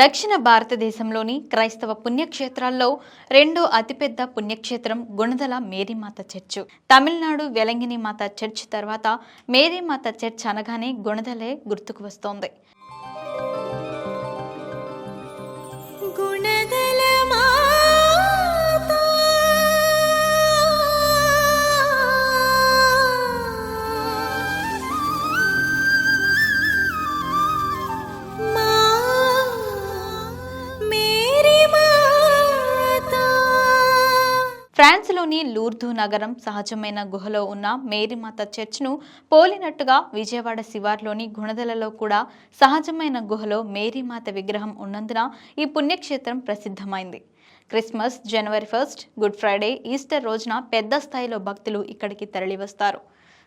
దక్షిణ భారతదేశంలోని క్రైస్తవ పుణ్యక్షేత్రాల్లో రెండో అతిపెద్ద పుణ్యక్షేత్రం గుణదల మేరీమాత చర్చ్. తమిళనాడు వెలంగిని మాత చర్చ్ తర్వాత మేరీమాత చర్చ్ అనగానే గుణదలే గుర్తుకు వస్తోంది. ఫ్రాన్స్లోని లూర్దు నగరం సహజమైన గుహలో ఉన్న మేరీమాత చర్చ్ను పోలినట్టుగా విజయవాడ శివార్లోని గుణదలలో కూడా సహజమైన గుహలో మేరీమాత విగ్రహం ఉన్నందున ఈ పుణ్యక్షేత్రం ప్రసిద్ధమైంది. క్రిస్మస్ జనవరి ఫస్ట్ గుడ్ ఫ్రైడే ఈస్టర్ రోజున పెద్ద స్థాయిలో భక్తులు ఇక్కడికి తరలివస్తారు.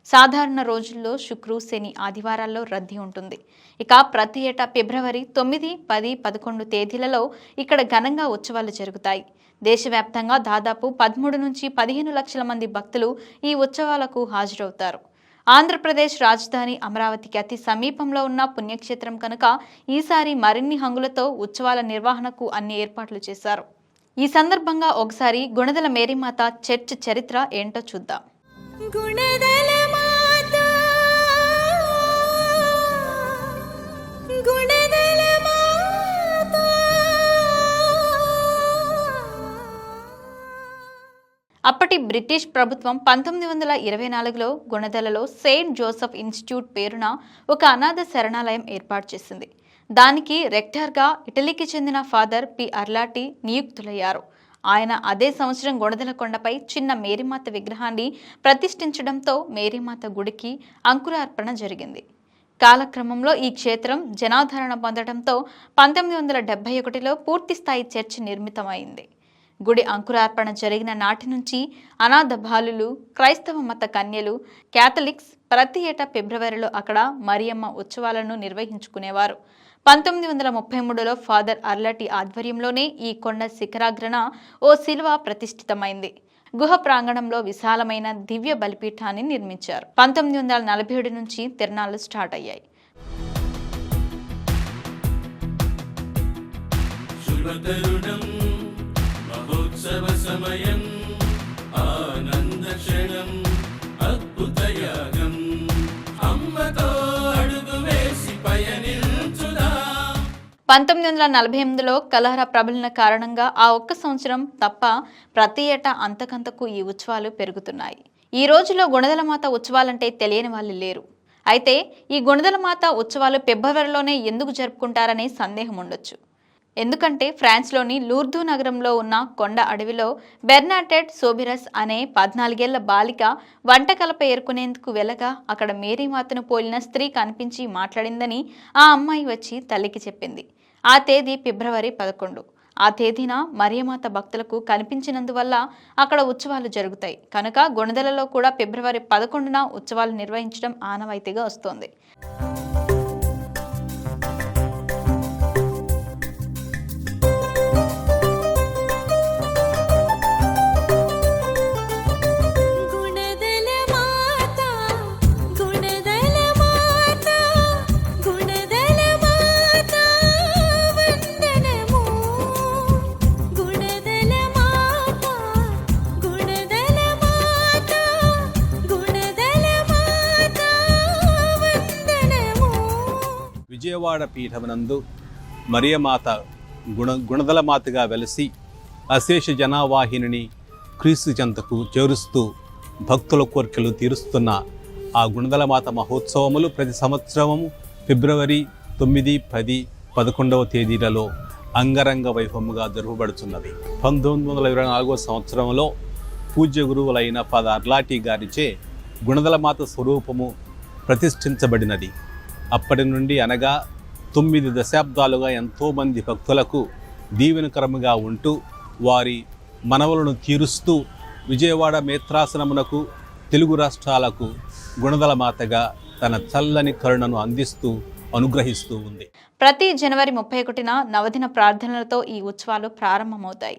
సాధారణ రోజుల్లో శుక్రు శని ఆదివారాల్లో రద్దీ ఉంటుంది. ఇక ప్రతి ఏటా ఫిబ్రవరి తొమ్మిది పది పదకొండు తేదీలలో ఇక్కడ ఘనంగా ఉత్సవాలు జరుగుతాయి. దేశవ్యాప్తంగా దాదాపు పదమూడు నుంచి పదిహేను లక్షల మంది భక్తులు ఈ ఉత్సవాలకు హాజరవుతారు. ఆంధ్రప్రదేశ్ రాజధాని అమరావతికి అతి సమీపంలో ఉన్న పుణ్యక్షేత్రం కనుక ఈసారి మరిన్ని హంగులతో ఉత్సవాల నిర్వహణకు అన్ని ఏర్పాట్లు చేశారు. ఈ సందర్భంగా ఒకసారి గుణదల మేరీమాత చర్చ్ చరిత్ర ఏంటో చూద్దాం. గుణదల అప్పటి బ్రిటిష్ ప్రభుత్వం పంతొమ్మిది వందల ఇరవై నాలుగులో గుణదలలో సెయింట్ జోసెఫ్ ఇన్స్టిట్యూట్ పేరున ఒక అనాథ శరణాలయం ఏర్పాటు చేసింది. దానికి రెక్టర్గా ఇటలీకి చెందిన ఫాదర్ పి అర్లాటి నియుక్తులయ్యారు. ఆయన అదే సంవత్సరం గుణదల కొండపై చిన్న మేరీమాత విగ్రహాన్ని ప్రతిష్ఠించడంతో మేరీమాత గుడికి అంకురార్పణ జరిగింది. కాలక్రమంలో ఈ క్షేత్రం జనాదరణ పొందడంతో పంతొమ్మిది వందల డెబ్బై ఒకటిలో పూర్తిస్థాయి చర్చ్ నిర్మితమైంది. గుడి అంకురార్పణ జరిగిన నాటి నుంచి అనాథ బాలులు క్రైస్తవ మత కన్యలు క్యాథలిక్స్ ప్రతి ఏటా ఫిబ్రవరిలో అక్కడ మరియమ్మ ఉత్సవాలను నిర్వహించుకునేవారు. పంతొమ్మిది వందల ముప్పై మూడులో ఫాదర్ అర్లటి ఆధ్వర్యంలోనే ఈ కొండ శిఖరాగ్రణ ఓ శిల్వ ప్రతిష్ఠితమైంది. గుహ ప్రాంగణంలో విశాలమైన దివ్య బలిపీఠాన్ని నిర్మించారు. పంతొమ్మిది వందల నలభై ఏడు నుంచి తిరణాలు స్టార్ట్ అయ్యాయి. శుభతరుణం మహోత్సవ సమయం. పంతొమ్మిది వందల నలభై ఎనిమిదిలో కలహర ప్రబలిన కారణంగా ఆ ఒక్క సంవత్సరం తప్ప ప్రతి ఏటా అంతకంతకు ఈ ఉత్సవాలు పెరుగుతున్నాయి. ఈ రోజులో గుణదలమాత ఉత్సవాలంటే తెలియని వాళ్ళు లేరు. అయితే ఈ గుణదలమాత ఉత్సవాలు ఫిబ్రవరిలోనే ఎందుకు జరుపుకుంటారనే సందేహం ఉండొచ్చు. ఎందుకంటే ఫ్రాన్స్లోని లూర్దు నగరంలో ఉన్న కొండ అడవిలో బెర్నాటెడ్ సోబిరస్ అనే పద్నాలుగేళ్ళ బాలిక వంటకలప ఏరుకునేందుకు వెళ్ళగా అక్కడ మేరీమాతను పోలిన స్త్రీ కనిపించి మాట్లాడిందని ఆ అమ్మాయి వచ్చి తల్లికి చెప్పింది. ఆ తేదీ ఫిబ్రవరి పదకొండు. ఆ తేదీన మరియమాత భక్తులకు కనిపించినందువల్ల అక్కడ ఉత్సవాలు జరుగుతాయి. కనుక గుణదలలో కూడా ఫిబ్రవరి పదకొండున ఉత్సవాలు నిర్వహించడం ఆనవాయితీగా వస్తోంది. విజయవాడ పీఠమునందు మరియమాత గుణ గుణదలమాతగా వెలసి అశేష జనావాహిని క్రీస్తు చెంతకు చేరుస్తూ భక్తుల కోర్కెలు తీరుస్తున్న ఆ గుణదలమాత మహోత్సవములు ప్రతి సంవత్సరము ఫిబ్రవరి తొమ్మిది పది పదకొండవ తేదీలలో అంగరంగ వైభవముగా జరుపబడుతున్నది పంతొమ్మిది వందల ఇరవై నాలుగవ సంవత్సరంలో పూజ్య గురువులైన పద అర్లాటి గారిచే గుణదలమాత స్వరూపము ప్రతిష్ఠించబడినది. అప్పటి నుండి అనగా తొమ్మిది దశాబ్దాలుగా ఎంతోమంది భక్తులకు దీవెనకరముగా ఉంటూ వారి మనవలను తీరుస్తూ విజయవాడ మేత్రాసనమునకు తెలుగు రాష్ట్రాలకు గుణదల మాతగా తన చల్లని కరుణను అందిస్తూ అనుగ్రహిస్తూ ఉంది. ప్రతి జనవరి ముప్పై ఒకటిన నవదిన ప్రార్థనలతో ఈ ఉత్సవాలు ప్రారంభమవుతాయి.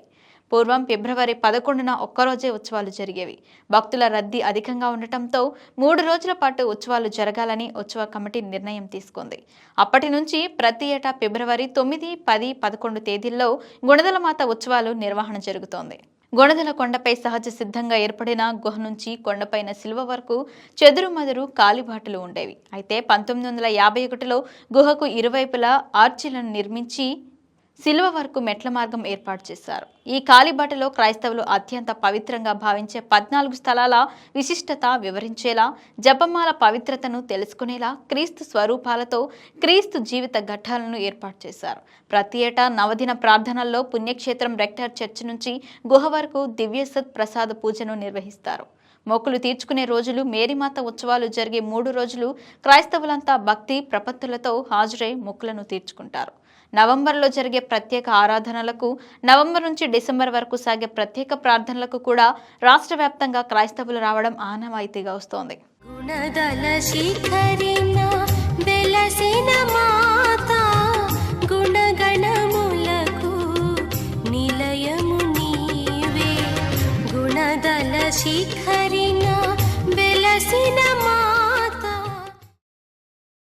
పూర్వం ఫిబ్రవరి పదకొండున ఒక్కరోజే ఉత్సవాలు జరిగేవి. భక్తుల రద్దీ అధికంగా ఉండటంతో మూడు రోజుల పాటు ఉత్సవాలు జరగాలని ఉత్సవ కమిటీ నిర్ణయం తీసుకుంది. అప్పటి నుంచి ప్రతి ఏటా ఫిబ్రవరి తొమ్మిది పది పదకొండు తేదీల్లో గుణదలమాత ఉత్సవాలు నిర్వహణ జరుగుతోంది. గొణదల కొండపై సహజ సిద్ధంగా ఏర్పడిన గుహ నుంచి కొండపైన శిల్వ వరకు చెదురుమదురు కాలిబాటలు ఉండేవి. అయితే పంతొమ్మిది వందల యాభై ఒకటిలో గుహకు ఇరువైపులా ఆర్చిలను నిర్మించి శిలువ వరకు మెట్ల మార్గం ఏర్పాటు చేశారు. ఈ కాలిబాటలో క్రైస్తవులు అత్యంత పవిత్రంగా భావించే పద్నాలుగు స్థలాల విశిష్టత వివరించేలా జపమాల పవిత్రతను తెలుసుకునేలా క్రీస్తు స్వరూపాలతో క్రీస్తు జీవిత ఘట్టాలను ఏర్పాటు చేశారు. ప్రతి ఏటా నవదిన ప్రార్థనల్లో పుణ్యక్షేత్రం రెక్టర్ చర్చ్ నుంచి గుహ వరకు దివ్యసత్ ప్రసాద పూజను నిర్వహిస్తారు. మొక్కులు తీర్చుకునే రోజులు మేరీమాత ఉత్సవాలు జరిగే మూడు రోజులు క్రైస్తవులంతా భక్తి ప్రపత్తులతో హాజరై మొక్కులను తీర్చుకుంటారు. నవంబర్లో జరిగే ప్రత్యేక ఆరాధనలకు నవంబర్ నుంచి డిసెంబర్ వరకు సాగే ప్రత్యేక ప్రార్థనలకు కూడా రాష్ట్ర వ్యాప్తంగా క్రైస్తవులు రావడం ఆనవాయితీగా వస్తోంది. గుణదల